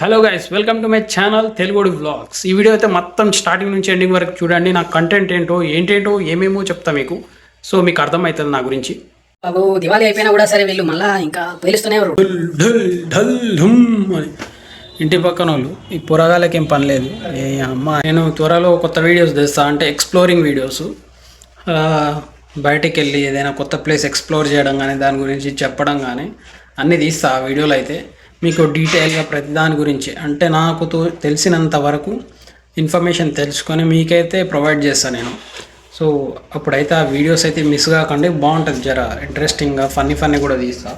Hello guys welcome to my channel తెలుగుడు vlogs ఈ video అయితే మొత్తం స్టార్టింగ్ నుంచి ఎండింగ్ వరకు చూడండి. నా కంటెంట్ ఏంటో ఏంటేంటో ఏమేమో చెప్తా మీకు. సో మీకు అర్థమవుతుంది నా గురించి. బాబు దివాళీ అయిపోయినా కూడా సరే వీళ్ళు మళ్ళా ఇంకా పేలుస్తూనే ఎవరు ఢుల్ ఢుల్ ఢల్ ఢుమ్ అని. ఇంటి పక్కన వాళ్ళు ఈ పురగాలకి ఏం పని లేదు. ఏ అమ్మ నేను త్వరలో కొత్త వీడియోస్ తెస్తా అంటే ఎక్స్ప్లోరింగ్ వీడియోస్ బయటికి వెళ్ళి ఏదైనా కొత్త ప్లేస్ ఎక్స్ప్లోర్ చేయడం కానీ దాని గురించి చెప్పడం కానీ అన్నీ తీస్తా ఆ వీడియోలో అయితే. మీకు డీటెయిల్గా ప్రతి దాని గురించి అంటే నాకు తో- తెలిసినంత వరకు ఇన్ఫర్మేషన్ తెలుసుకొని మీకైతే ప్రొవైడ్ చేస్తాను నేను. సో అప్పుడైతే ఆ వీడియోస్ అయితే మిస్ కాకండి బాగుంటుంది జర ఇంట్రెస్టింగ్గా ఫన్నీ ఫన్నీ కూడా తీస్తా.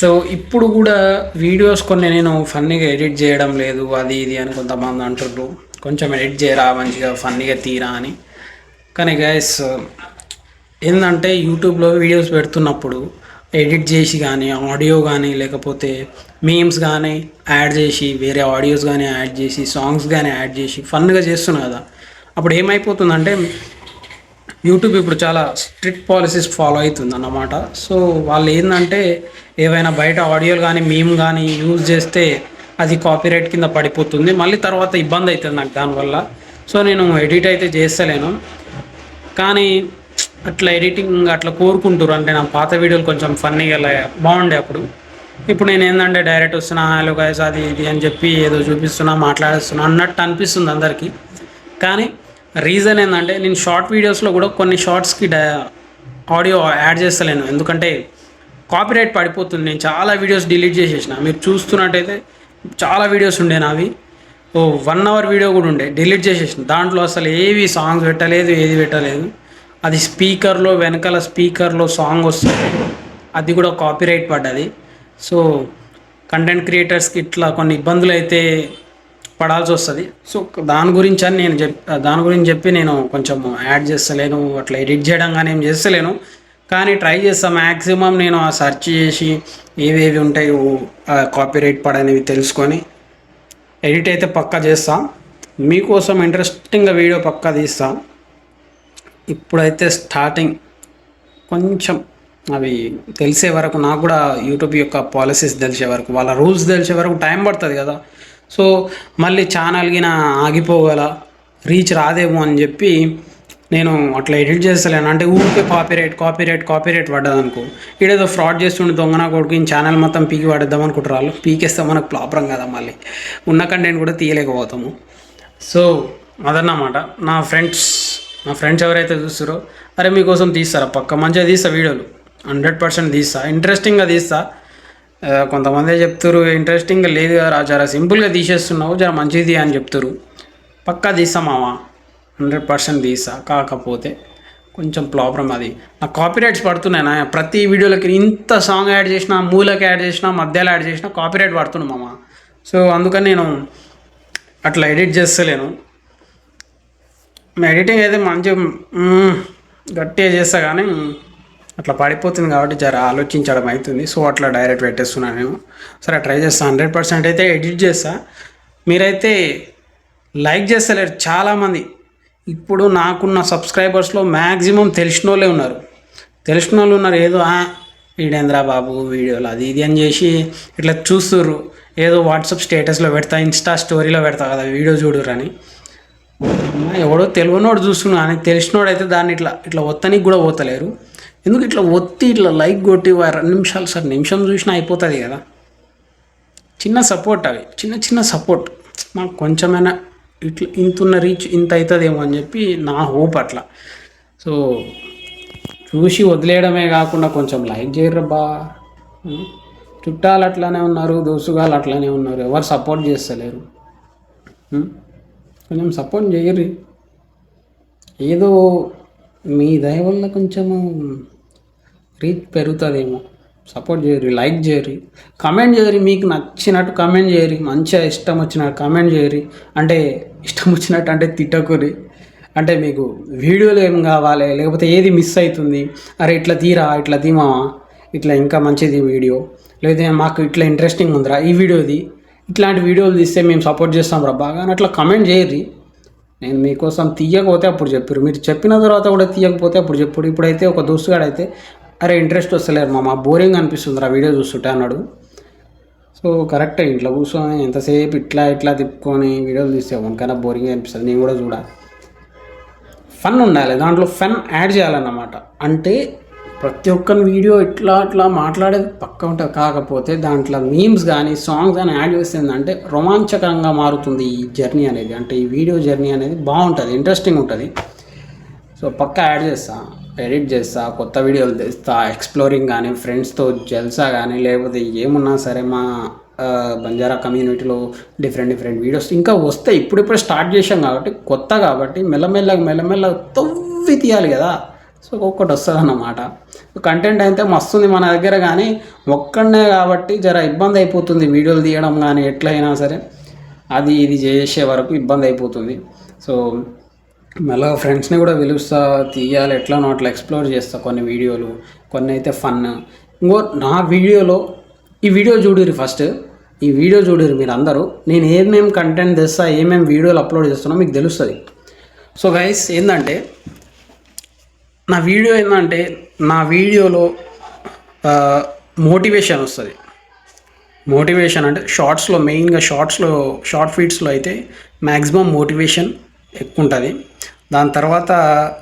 సో ఇప్పుడు కూడా వీడియోస్ కొన్ని నేను ఫన్నీగా ఎడిట్ చేయడం లేదు అది ఇది అని కొంతమంది అంటుండ్రు కొంచెం ఎడిట్ చేయరా మంచిగా ఫన్నీగా తీరా అని. కానీ గైస్ ఏంటంటే యూట్యూబ్లో వీడియోస్ పెడుతున్నప్పుడు ఎడిట్ చేసి కానీ ఆడియో కానీ లేకపోతే మీమ్స్ కానీ యాడ్ చేసి వేరే ఆడియోస్ కానీ యాడ్ చేసి సాంగ్స్ కానీ యాడ్ చేసి ఫన్గా చేస్తున్నా కదా. అప్పుడు ఏమైపోతుందంటే యూట్యూబ్ ఇప్పుడు చాలా స్ట్రిక్ట్ పాలసీస్ ఫాలో అవుతుంది అన్నమాట సో వాళ్ళు ఏంటంటే ఏవైనా బయట ఆడియోలు కానీ మేము కానీ యూజ్ చేస్తే అది కాపీరైట్ కింద పడిపోతుంది. మళ్ళీ తర్వాత ఇబ్బంది అవుతుంది నాకు దానివల్ల. సో నేను ఎడిట్ అయితే చేస్తలేను. కానీ అట్లా ఎడిటింగ్ అట్లా కోరుకుంటారు అంటే నా పాత వీడియోలు కొంచెం ఫన్నీగా బాగుండే అప్పుడు. ఇప్పుడు నేను ఏంటంటే డైరెక్ట్ వస్తున్నా హలో గైస్ అది ఇది అని చెప్పి ఏదో చూపిస్తున్నా మాట్లాడేస్తున్నా అన్నట్టు అనిపిస్తుంది అందరికీ. కానీ రీజన్ ఏంటంటే నేను షార్ట్ వీడియోస్లో కూడా కొన్ని షార్ట్స్కి డా ఆడియో యాడ్ చేస్తలేను. ఎందుకంటే కాపీరైట్ పడిపోతుంది. నేను చాలా వీడియోస్ డిలీట్ చేసేసిన. మీరు చూస్తున్నట్టయితే చాలా వీడియోస్ ఉండే నావి. ఓ వన్ అవర్ వీడియో కూడా ఉండే. డిలీట్ చేసేసిన. దాంట్లో అసలు ఏవి సాంగ్స్ పెట్టలేదు ఏది పెట్టలేదు. అది స్పీకర్లో వెనకాల స్పీకర్లో సాంగ్ వస్తుంది. అది కూడా కాపీరైట్ పడ్డది. సో కంటెంట్ క్రియేటర్స్కి ఇట్లా కొన్ని ఇబ్బందులు అయితే పడాల్సి వస్తుంది. సో దాని గురించి అని నేను చెప్ దాని గురించి చెప్పి నేను కొంచెం యాడ్ చేస్తలేను అట్లా ఎడిట్ చేయడం కానీ ఏం చేస్తలేను. కానీ ట్రై చేస్తా మ్యాక్సిమం నేను ఆ సెర్చ్ చేసి ఏవేవి ఉంటాయో కాపీరైట్ పడనివి తెలుసుకొని ఎడిట్ అయితే పక్కా చేస్తాం. మీకోసం ఇంట్రెస్టింగ్గా వీడియో పక్కా తీస్తాను ఇప్పుడైతే స్టార్టింగ్ కొంచెం అవి తెలిసే వరకు నాకు కూడా యూట్యూబ్ యొక్క పాలసీస్ తెలిసే వరకు వాళ్ళ రూల్స్ తెలిసే వరకు టైం పడుతుంది కదా. సో మళ్ళీ ఛానల్ ఆగిపోగల రీచ్ రాదేమో అని చెప్పి నేను అట్లా ఎడిట్ చేస్తలేను. అంటే ఊరికే కాపీరైట్ కాపీరైట్ కాపీరైట్ పడ్డది అనుకో ఇడేదో ఫ్రాడ్ చేస్తుండే దొంగన కొడుకు ఈ ఛానల్ మొత్తం పీకి పడేద్దాం అనుకుంటారు వాళ్ళు పీకేస్తే మనకు ప్రాబ్లం కదా మళ్ళీ. ఉన్న కంటెంట్ కూడా తీయలేకపోతాము. సో అదన్నమాట. నా ఫ్రెండ్స్ నా ఫ్రెండ్స్ ఎవరైతే చూస్తారో అరే మీకోసం తీస్తారా? పక్క మంచిగా తీస్తా వీడియోలు. హండ్రెడ్ పర్సెంట్ తీస్తా. ఇంట్రెస్టింగ్గా తీస్తా. కొంతమంది చెప్తారు ఇంట్రెస్టింగ్గా లేదు కదా జర సింపుల్గా తీసేస్తున్నావు జర మంచిది అని చెప్తారు పక్కా తీస్తా మామ హండ్రెడ్ పర్సెంట్ తీస్తా. కాకపోతే కొంచెం ప్రాబ్లం అది. నా కాపీరైట్స్ పడుతున్నాయి నా ప్రతి వీడియోలకి ఇంత సాంగ్ యాడ్ చేసినా మూలకి యాడ్ చేసినా మధ్యలో యాడ్ చేసినా కాపీరైట్ పడుతున్నాను మామ సో అందుకని నేను అట్లా ఎడిట్ చేస్తలేను. ఎడిటింగ్ అయితే మంచిగా గట్టిగా చేస్తా కానీ అట్లా పడిపోతుంది కాబట్టి జర ఆలోచించడం అవుతుంది. సో అట్లా డైరెక్ట్ పెట్టేస్తున్నాను నేను. సరే ట్రై చేస్తాను హండ్రెడ్ పర్సెంట్ అయితే ఎడిట్ చేస్తా. మీరైతే లైక్ చేస్తలేరు చాలామంది. ఇప్పుడు నాకున్న సబ్స్క్రైబర్స్లో మ్యాక్సిమం తెలిసిన వాళ్ళే ఉన్నారు. తెలిసిన వాళ్ళు ఉన్నారు ఏదో వీడేంద్రా బాబు వీడియోలు అది ఇది అని చేసి ఇట్లా చూస్తుర్రు. ఏదో వాట్సాప్ స్టేటస్లో పెడతా ఇన్స్టా స్టోరీలో పెడతా కదా వీడియో చూడురని అని ఎవడో తెలియనోడు చూస్తున్నా అని తెలిసినోడు అయితే దాన్ని ఇట్లా ఇట్లా ఒత్తనికి కూడా పోతలేరు. ఎందుకు ఇట్లా ఒత్తి ఇట్లా లైక్ కొట్టి రెండు నిమిషాలు సార్ నిమిషం చూసినా అయిపోతుంది కదా. చిన్న సపోర్ట్ అవి చిన్న చిన్న సపోర్ట్. నాకు కొంచెమైనా ఇట్లా ఇంతున్న రీచ్ ఇంత అవుతుందేమో అని చెప్పి నా హోప్ అట్లా. సో చూసి వదిలేయడమే కాకుండా కొంచెం లైక్ చేయరబ్బా చుట్టాలు అట్లానే ఉన్నారు దోసుగాలు అట్లానే ఉన్నారు ఎవరు సపోర్ట్ చేస్తలేరు. కొంచెం సపోర్ట్ చేయరు. ఏదో మీ దయ వల్ల కొంచెము రీచ్ పెరుగుతుందేమో. సపోర్ట్ చేయరు లైక్ చేయరు. కమెంట్ చేయరు మీకు నచ్చినట్టు కమెంట్ చేయరు. మంచిగా ఇష్టం వచ్చినట్టు కమెంట్ చేయరు. అంటే ఇష్టం వచ్చినట్టు అంటే తిట్టకురి అంటే మీకు వీడియోలు ఏం కావాలి? లేకపోతే ఏది మిస్ అవుతుంది? అరే ఇట్లా తీరా ఇట్లా తీమావా ఇట్లా ఇంకా మంచిది వీడియో. లేకపోతే మాకు ఇట్లా ఇంట్రెస్టింగ్ ఉందిరా ఈ వీడియోది. ఇట్లాంటి వీడియోలు తీస్తే మేము సపోర్ట్ చేస్తాం రా. బాగా అని అట్లా కమెంట్ చేయరు నేను మీకోసం తీయకపోతే అప్పుడు చెప్పారు మీరు చెప్పిన తర్వాత కూడా తీయకపోతే అప్పుడు చెప్పుడు ఇప్పుడైతే ఒక దోస్తుగాడైతే అరే ఇంట్రెస్ట్ వస్తలేరు మామ బోరింగ్ అనిపిస్తుంది ఆ వీడియో చూస్తుంటే అన్నాడు. సో కరెక్ట్ కరెక్టే ఇంట్లో కూర్చొని ఎంతసేపు ఇట్లా ఇట్లా తిప్పుకొని వీడియోలు తీస్తే మనకన్నా బోరింగ్ అనిపిస్తుంది. నేను కూడా చూడాలి. ఫన్ ఉండాలి. దాంట్లో ఫన్ యాడ్ చేయాలన్నమాట. అంటే ప్రతి ఒక్కరి వీడియో ఇట్లా అట్లా మాట్లాడేది పక్క ఉంటుంది. కాకపోతే దాంట్లో మీమ్స్ కానీ సాంగ్స్ కానీ యాడ్ చేసిందంటే రోమాంచకరంగా మారుతుంది ఈ జర్నీ అనేది. అంటే ఈ వీడియో జర్నీ అనేది బాగుంటుంది ఇంట్రెస్టింగ్ ఉంటుంది. సో పక్క యాడ్ చేస్తా ఎడిట్ చేస్తా కొత్త వీడియోలు తెస్తా ఎక్స్ప్లోరింగ్ కానీ ఫ్రెండ్స్తో జల్సా కానీ లేకపోతే ఏమున్నా సరే మా బంజారా కమ్యూనిటీలో డిఫరెంట్ డిఫరెంట్ వీడియోస్ ఇంకా వస్తాయి. ఇప్పుడిప్పుడు స్టార్ట్ చేసాం కాబట్టి కొత్త కాబట్టి మెల్లమెల్లగా మెల్లమెల్లగా తవ్వి తీయాలి కదా. సో ఒక్కొక్కటి వస్తుంది అన్నమాట. కంటెంట్ అయితే మస్తుంది మన దగ్గర కానీ ఒక్కడనే కాబట్టి జర ఇబ్బంది అయిపోతుంది వీడియోలు తీయడం కానీ ఎట్లయినా సరే. అది ఇది చేసే వరకు ఇబ్బంది అయిపోతుంది. సో మెల్లగా ఫ్రెండ్స్ని కూడా పిలుస్తా తీయాలి ఎట్లానో అట్లా ఎక్స్ప్లోర్ చేస్తా కొన్ని వీడియోలు. కొన్ని అయితే ఫన్. ఇంకో నా వీడియోలో ఈ వీడియో చూడరు ఫస్ట్. ఈ వీడియో చూడరు మీరు అందరూ నేను ఏమేమి కంటెంట్ తెస్తా ఏమేమి వీడియోలు అప్లోడ్ చేస్తున్నా మీకు తెలుస్తుంది. సో గైస్ ఏంటంటే నా వీడియో ఏంటంటే నా వీడియోలో మోటివేషన్ వస్తుంది. మోటివేషన్ అంటే షార్ట్స్లో మెయిన్గా షార్ట్స్లో షార్ట్ ఫీడ్స్లో అయితే మ్యాక్సిమం మోటివేషన్ ఎక్కువ ఉంటుంది దాని తర్వాత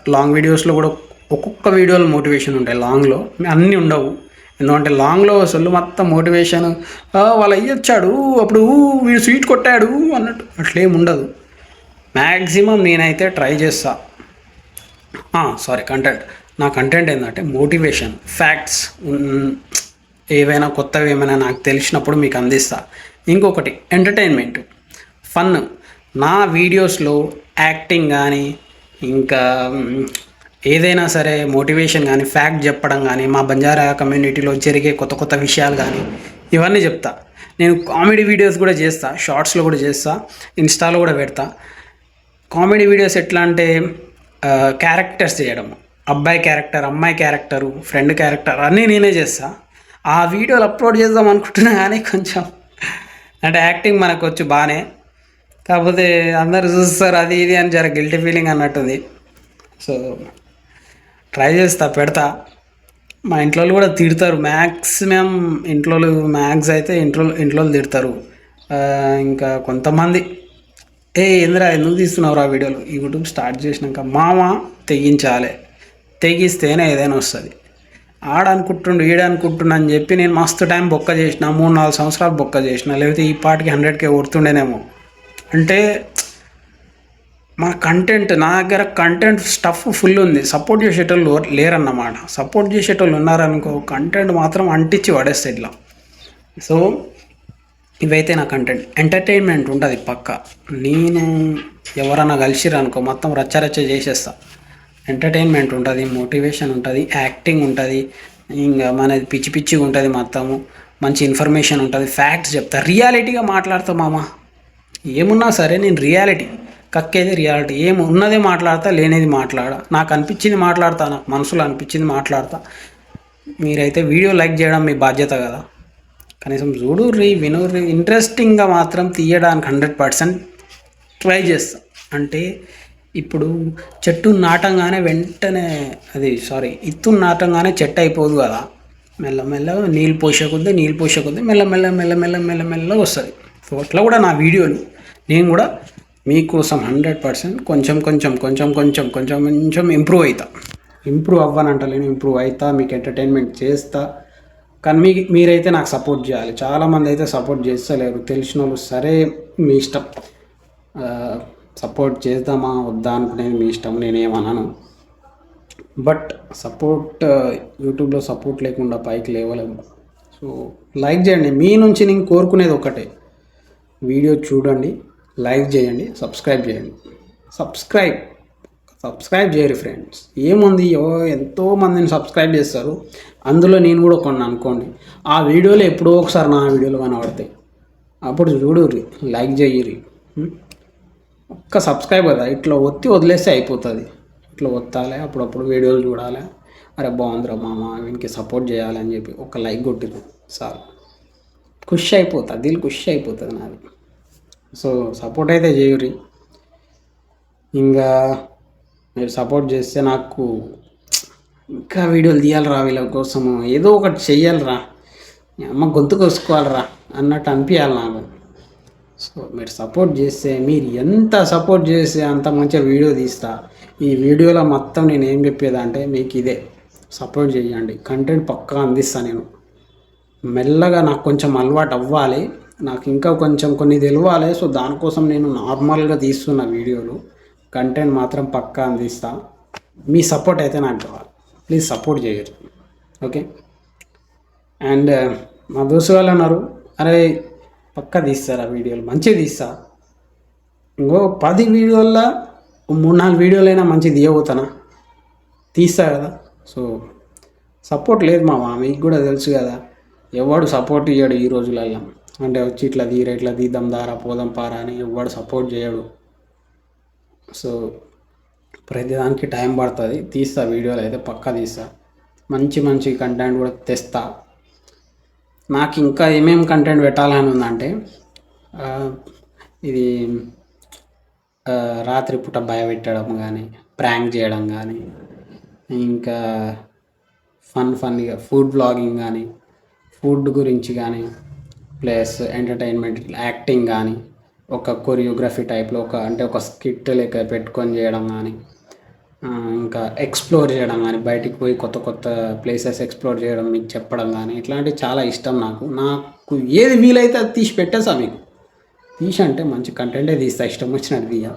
లాంగ్ వీడియోస్లో కూడా ఒక్కొక్క వీడియోలో మోటివేషన్ ఉంటాయి లాంగ్లో. అన్నీ ఉండవు. ఎందుకంటే లాంగ్లో అసలు మొత్తం మోటివేషన్ వాళ్ళు అయ్యొచ్చాడు అప్పుడు వీడు స్వీట్ కొట్టాడు అన్నట్టు అట్లేం ఉండదు. మ్యాక్సిమం నేనైతే ట్రై చేస్తాను సారీ కంటెంట్ నా కంటెంట్ ఏంటంటే మోటివేషన్ ఫ్యాక్ట్స్ ఏవైనా కొత్తవి ఏమైనా నాకు తెలిసినప్పుడు మీకు అందిస్తా. ఇంకొకటి ఎంటర్టైన్మెంట్ ఫన్ నా వీడియోస్లో యాక్టింగ్ కానీ ఇంకా ఏదైనా సరే మోటివేషన్ కానీ ఫ్యాక్ట్ చెప్పడం కానీ మా బంజారా కమ్యూనిటీలో జరిగే కొత్త కొత్త విషయాలు కానీ ఇవన్నీ చెప్తా. నేను కామెడీ వీడియోస్ కూడా చేస్తా షార్ట్స్లో కూడా చేస్తా ఇన్స్టాలో కూడా పెడతా. కామెడీ వీడియోస్ ఎట్లా అంటే క్యారెక్టర్స్ చేయడం. అబ్బాయి క్యారెక్టర్ అమ్మాయి క్యారెక్టరు ఫ్రెండ్ క్యారెక్టర్ అన్నీ నేనే చేస్తా. ఆ వీడియోలు అప్లోడ్ చేద్దాం అనుకుంటున్నా కానీ కొంచెం అంటే యాక్టింగ్ మనకు వచ్చి బాగానే కాకపోతే అందరు చూస్తారు అది ఇది అని జర గిల్టీ ఫీలింగ్ అన్నట్టుంది. సో ట్రై చేస్తా పెడతా. మా ఇంట్లో వాళ్ళు కూడా తిడతారు. మ్యాక్సిమం ఇంట్లో మ్యాక్స్ అయితే ఇంట్లో ఇంట్లో తిడతారు. ఇంకా కొంతమంది ఏ ఏంద్రా ఎందుకు తీస్తున్నావు ఆ వీడియోలు? యూట్యూబ్ స్టార్ట్ చేసినాక మామ తెగించాలి. తెగిస్తేనే ఏదైనా వస్తుంది. ఆడ అనుకుంటుండు ఈడ అని చెప్పి నేను మస్తు టైం బొక్క చేసిన మూడు నాలుగు సంవత్సరాలు బొక్క చేసిన లేకపోతే ఈ పాటికి హండ్రెడ్కే కొడుతుండేనేమో. అంటే మన కంటెంట్ నా దగ్గర కంటెంట్ స్టఫ్ ఫుల్ ఉంది. సపోర్ట్ చేసేటోళ్ళు లేరన్నమాట. సపోర్ట్ చేసేటోళ్ళు ఉన్నారనుకో కంటెంట్ మాత్రం అంటించి పడేస్తే ఇట్లా. సో ఇవైతే నా కంటెంట్ ఎంటర్టైన్మెంట్ ఉంటుంది పక్క. నేను ఎవరన్నా కలిసిరు అనుకో మొత్తం రచ్చరచ్చ చేసేస్తా. ఎంటర్టైన్మెంట్ ఉంటుంది మోటివేషన్ ఉంటుంది యాక్టింగ్ ఉంటుంది ఇంకా మనది పిచ్చి పిచ్చిగా ఉంటుంది మొత్తము. మంచి ఇన్ఫర్మేషన్ ఉంటుంది ఫ్యాక్ట్స్ చెప్తా. రియాలిటీగా మాట్లాడతా మామ. ఏమున్నా సరే నేను రియాలిటీ కక్కేది రియాలిటీ ఏం ఉన్నదే మాట్లాడతా లేనిది మాట్లాడ. నాకు అనిపించింది మాట్లాడతా నాకు మనసులో అనిపించింది మాట్లాడతా. మీరైతే వీడియో లైక్ చేయడం మీ బాధ్యత కదా. కనీసం చూడుర్రి వినుర్రి ఇంట్రెస్టింగ్గా మాత్రం తీయడానికి హండ్రెడ్ పర్సెంట్ ట్రై చేస్తాం. అంటే ఇప్పుడు చెట్టు నాటంగానే వెంటనే అది సారీ ఇత్తు నాటంగానే చెట్టు అయిపోదు కదా. మెల్లమెల్లగా నీళ్ళు పోసేకొద్దీ నీళ్ళు పోసేకొద్దీ మెల్లమెల్ల మెల్లమెల్ల మెల్లమెల్ల వస్తుంది. సో అట్లా కూడా నా వీడియోలు నేను కూడా మీకోసం హండ్రెడ్ పర్సెంట్ కొంచెం కొంచెం కొంచెం కొంచెం కొంచెం కొంచెం ఇంప్రూవ్ అవుతా ఇంప్రూవ్ అవ్వనంటలేను ఇంప్రూవ్ అవుతా మీకు ఎంటర్టైన్మెంట్ చేస్తా. కానీ మీ మీరైతే నాకు సపోర్ట్ చేయాలి. చాలామంది అయితే సపోర్ట్ చేస్తలేరు. తెలిసిన వాళ్ళు సరే మీ ఇష్టం. సపోర్ట్ చేద్దామా వద్దా అనుకునేది మీ ఇష్టం. నేనేమన్నాను బట్ సపోర్ట్ యూట్యూబ్లో సపోర్ట్ లేకుండా పైకి లేవలేము. సో లైక్ చేయండి. మీ నుంచి నేను కోరుకునేది ఒకటే. వీడియో చూడండి లైక్ చేయండి సబ్స్క్రైబ్ చేయండి. సబ్స్క్రైబ్. సబ్స్క్రైబ్ చేయరు ఫ్రెండ్స్. ఏముంది? ఓ ఎంతో మందిని సబ్స్క్రైబ్ చేస్తారు. అందులో నేను కూడా కొన్ని అనుకోండి. ఆ వీడియోలో ఎప్పుడో ఒకసారి నా వీడియోలు కనబడతాయి. అప్పుడు చూడుర్రి లైక్ చేయరు. ఒక్క సబ్స్క్రైబ్ కదా ఇట్లా ఒత్తి వదిలేస్తే అయిపోతుంది. ఇట్లా ఒత్తాలి అప్పుడప్పుడు వీడియోలు చూడాలి. అరే బాగుందిరా మామ వీనికి సపోర్ట్ చేయాలి అని చెప్పి ఒక లైక్ కొట్టిరు సార్ ఖుషి అయిపోతుంది దీని ఖుషి అయిపోతుంది నాది. సో సపోర్ట్ అయితే చేయరి. ఇంకా మీరు సపోర్ట్ చేస్తే నాకు ఇంకా వీడియోలు తీయాలిరా వీళ్ళ కోసం ఏదో ఒకటి చెయ్యాలరా. అమ్మ గొంతు కోసుకోవాలరా అన్నట్టు అనిపించాలి నాకు. సో మీరు సపోర్ట్ చేస్తే మీరు ఎంత సపోర్ట్ చేస్తే అంత మంచిగా వీడియో తీస్తా. ఈ వీడియోలో మొత్తం నేను ఏం చెప్పేదంటే మీకు ఇదే. సపోర్ట్ చేయండి. కంటెంట్ పక్కా అందిస్తాను నేను. మెల్లగా నాకు కొంచెం అలవాటు అవ్వాలి. నాకు ఇంకా కొంచెం కొన్ని తెలియాలి సో దానికోసం నేను నార్మల్గా తీస్తున్న వీడియోలు. కంటెంట్ మాత్రం పక్కా అందిస్తా. మీ సపోర్ట్ అయితే నాకు కావాలి. ప్లీజ్ సపోర్ట్ చేయరు. ఓకే అండ్ uh, మా దోస్తు వాళ్ళు అన్నారు అరే పక్కా తీస్తారా వీడియోలు? మంచిగా తీస్తా. ఇంకో పది వీడియోల్లో మూడు నాలుగు వీడియోలైనా మంచిగా తీయబోతానా? తీస్తా కదా. సో సపోర్ట్ లేదు మామ మీకు కూడా తెలుసు కదా. ఎవడు సపోర్ట్ ఇయ్యడు ఈ రోజులల్లో? అంటే వచ్చి ఇట్లా తీరా ఇట్లా తీద్దాం దారా పోదాం పారా అని ఎవడు సపోర్ట్ చేయడు. సో ప్రతిదానికి టైం పడుతుంది. తీస్తా వీడియోలు అయితే పక్కా తీస్తా. మంచి మంచి కంటెంట్ కూడా తెస్తా. నాకు ఇంకా ఏమేమి కంటెంట్ పెట్టాలని ఉందంటే ఇది రాత్రిపూట భయపెట్టడం కానీ ప్రాంక్ చేయడం కానీ ఇంకా ఫన్ ఫన్గా ఫుడ్ బ్లాగింగ్ కానీ ఫుడ్ గురించి కానీ ప్లస్ ఎంటర్టైన్మెంట్ యాక్టింగ్ కానీ ఒక కొరియోగ్రఫీ టైప్లో ఒక అంటే ఒక స్కిట్ లెక్క పెట్టుకొని చేయడం కానీ ఇంకా ఎక్స్ప్లోర్ చేయడం కానీ బయటికి పోయి కొత్త కొత్త ప్లేసెస్ ఎక్స్ప్లోర్ చేయడం మీకు చెప్పడం కానీ ఇట్లాంటివి చాలా ఇష్టం నాకు. నాకు ఏది వీలైతే అది తీసి పెట్టేసా మీకు. తీసి అంటే మంచి కంటెంటే తీస్తా ఇష్టం వచ్చినట్టు తీయ.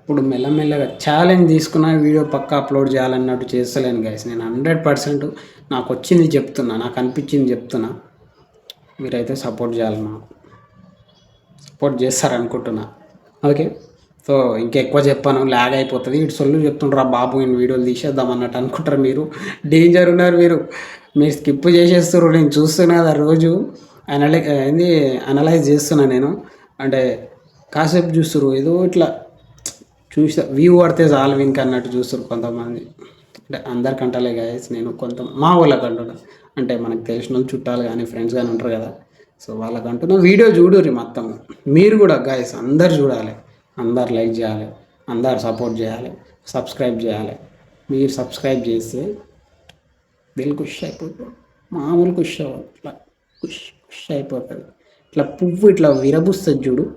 ఇప్పుడు మెల్లమెల్లగా ఛాలెంజ్ తీసుకున్న వీడియో పక్కా అప్లోడ్ చేయాలన్నట్టు చేస్తలేను గైస్ నేను హండ్రెడ్ పర్సెంట్ నాకు వచ్చింది చెప్తున్నా నాకు అనిపించింది చెప్తున్నా. మీరైతే సపోర్ట్ చేయాలి నాకు సపోర్ట్ చేస్తారనుకుంటున్నా. ఓకే? సో ఇంకెక్కువ చెప్పాను ల్యాగ్ అయిపోతుంది. ఇటు సొల్లు చెప్తుండ్రా బాబు నేను వీడియోలు తీసేద్దాం అన్నట్టు అనుకుంటారు మీరు. డేంజర్ ఉన్నారు మీరు. మీరు స్కిప్ చేసేస్తారు నేను చూస్తున్నా రోజు. అనలై ఏంది అనలైజ్ చేస్తున్నా నేను. అంటే కాసేపు చూస్తారు ఏదో ఇట్లా చూసా వ్యూ పడితే చాలు ఇంకా అన్నట్టు చూస్తారు కొంతమంది. అంటే అందరికంటలే గాయస్ నేను కొంత మా వాళ్ళకి అంటే మనకు తెలిసిన వాళ్ళు చుట్టాలు కానీ ఫ్రెండ్స్ కానీ ఉంటారు కదా. సో వాళ్ళకి అంటున్నా వీడియో చూడుర్రి మొత్తం. మీరు కూడా గాయస్ అందరు చూడాలి. అందరు లైక్ చేయాలి. అందరు సపోర్ట్ చేయాలి. సబ్స్క్రైబ్ చేయాలి. మీరు సబ్స్క్రైబ్ చేస్తే దిల్ ఖుష్ అయిపోతుంది. మామూలు ఖుష్ అవ్వదు ఖుష్ ఖుష్ అయిపోతుంది. ఇట్లా పువ్వు ఇట్లా విరబుస్తుంది చూడు.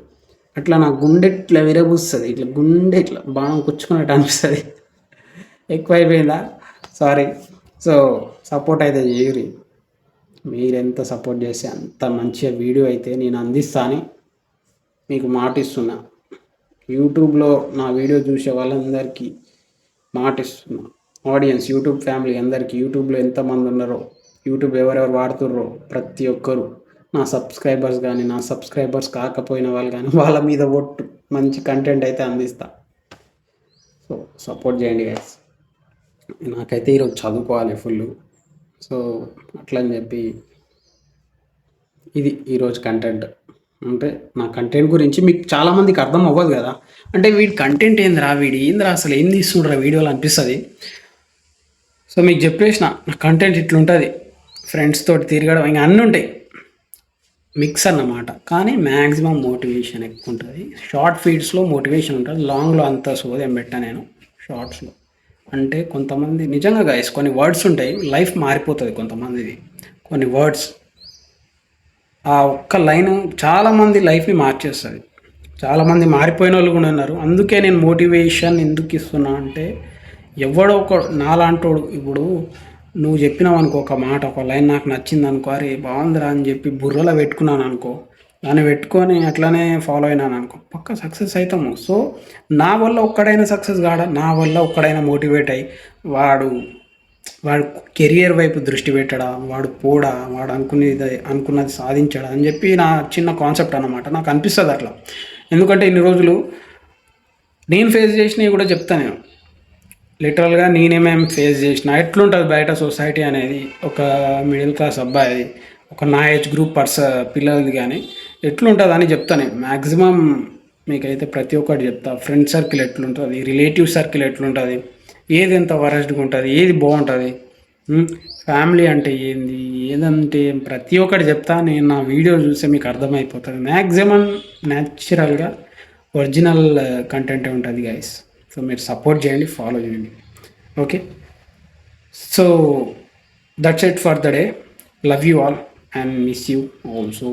అట్లా నా గుండె ఇట్లా విరబుస్తుంది. ఇట్లా గుండె ఇట్లా బాణం కుచ్చుకున్నట్టు అనిపిస్తుంది. ఎక్కువైపోయిందా? సారీ సో సపోర్ట్ అయితే చేయరు మీరెంత సపోర్ట్ చేస్తే అంత మంచిగా వీడియో అయితే నేను అందిస్తాను. మీకు మాట ఇస్తున్నా యూట్యూబ్లో నా వీడియో చూసే వాళ్ళందరికీ మాట ఇస్తున్నా ఆడియన్స్ యూట్యూబ్ ఫ్యామిలీ అందరికీ యూట్యూబ్లో ఎంతమంది ఉన్నారో యూట్యూబ్ ఎవరెవరు వాడుతుర్రో ప్రతి ఒక్కరు నా సబ్స్క్రైబర్స్ కానీ నా సబ్స్క్రైబర్స్ కాకపోయిన వాళ్ళు కానీ వాళ్ళ మీద ఒట్టు మంచి కంటెంట్ అయితే అందిస్తా. సో సపోర్ట్ చేయండి గైస్ నాకైతే ఈరోజు చదువుకోవాలి ఫుల్ సో అట్లా అని చెప్పి ఇది ఈరోజు కంటెంట్ అంటే నా కంటెంట్ గురించి మీకు చాలామందికి అర్థం అవ్వదు కదా. అంటే వీడి కంటెంట్ ఏందిరా వీడి? ఏందిరా అసలు? ఏం తీస్తుండ్రా వీడియోలు అనిపిస్తుంది? సో మీకు చెప్పేసిన నా కంటెంట్ ఇట్లుంటుంది. ఫ్రెండ్స్ తోటి తిరగడం ఇంకా అన్నీ ఉంటాయి. మిక్స్ అన్నమాట. కానీ మ్యాక్సిమం మోటివేషన్ ఎక్కువ ఉంటుంది షార్ట్ ఫీడ్స్లో మోటివేషన్ ఉంటుంది. లాంగ్లో అంత సోదేం పెట్టా నేను. షార్ట్స్లో అంటే కొంతమంది నిజంగా గైస్ కొన్ని వర్డ్స్ ఉంటాయి లైఫ్ మారిపోతుంది కొంతమందిది. కొన్ని వర్డ్స్ ఆ ఒక్క లైన్ చాలామంది లైఫ్ని మార్చేస్తుంది. చాలామంది మారిపోయిన వాళ్ళు కూడా ఉన్నారు. అందుకే నేను మోటివేషన్ ఎందుకు ఇస్తున్నా అంటే ఎవడో ఒక నాలాంటోడు ఇప్పుడు నువ్వు చెప్పినావు అనుకో ఒక మాట ఒక లైన్ నాకు నచ్చింది అనుకో అరే బాగుందిరా అని చెప్పి బుర్రలో పెట్టుకున్నాను అనుకో దాన్ని పెట్టుకొని అట్లానే ఫాలో అయినాను అనుకో. పక్క సక్సెస్ అవుతాము సో నా వల్ల ఒక్కడైనా సక్సెస్ కాడ నా వల్ల ఒక్కడైనా మోటివేట్ అయ్యి వాడు వాడు కెరియర్ వైపు దృష్టి పెట్టడా? వాడు పోడా? వాడు అనుకునేది అనుకున్నది సాధించడా? అని చెప్పి నా చిన్న కాన్సెప్ట్ అన్నమాట. నాకు అనిపిస్తుంది అట్లా. ఎందుకంటే ఇన్ని రోజులు నేను ఫేస్ చేసినవి కూడా చెప్తాను నేను. లిటరల్గా నేనేమేమి ఫేస్ చేసిన ఎట్లుంటుంది బయట సొసైటీ అనేది? ఒక మిడిల్ క్లాస్ అబ్బాయి ఒక నా ఏజ్ గ్రూప్ పర్స పిల్లలది కానీ ఎట్లుంటుంది అని చెప్తాను మ్యాక్సిమం మీకైతే ప్రతి ఒక్కటి చెప్తా. ఫ్రెండ్ సర్కిల్ ఎట్లుంటుంది? రిలేటివ్ సర్కిల్ ఎట్లుంటుంది? ఏది ఎంత వరస్ట్గా ఉంటుంది? ఏది బాగుంటుంది? ఫ్యామిలీ అంటే ఏంది? ఏదంటే ప్రతి ఒక్కటి చెప్తా. నేను నా వీడియో చూస్తే మీకు అర్థమైపోతుంది. మ్యాక్సిమం న్యాచురల్గా ఒరిజినల్ కంటెంటే ఉంటుంది గైస్ సో మీరు సపోర్ట్ చేయండి ఫాలో చేయండి. Okay so that's it for the day love you all and miss you also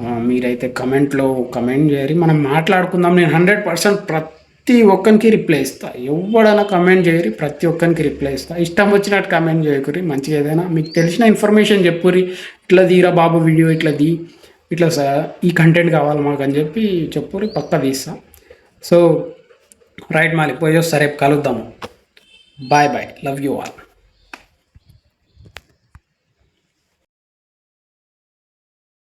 మీరైతే కమెంట్లో కమెంట్ చేయరి మనం మాట్లాడుకుందాం. నేను హండ్రెడ్ పర్సెంట్ ప్రతి ఒక్కరికి రిప్లై ఇస్తా. ఎవడైనా కమెంట్ చేయరు ప్రతి ఒక్కరికి రిప్లై ఇస్తా. ఇష్టం వచ్చినట్టు కమెంట్ చేయకురి మంచిగా ఏదైనా మీకు తెలిసిన ఇన్ఫర్మేషన్ చెప్పురి ఇట్లా తీరా బాబు వీడియో ఇట్లా దీ ఇట్లా స- ఈ కంటెంట్ కావాలి మాకు అని చెప్పి చెప్పురి పక్క తీస్తా. సో రైట్ మాలిక్ పోయి సరే రేపు కలుద్దాము. Bye bye. Love you all.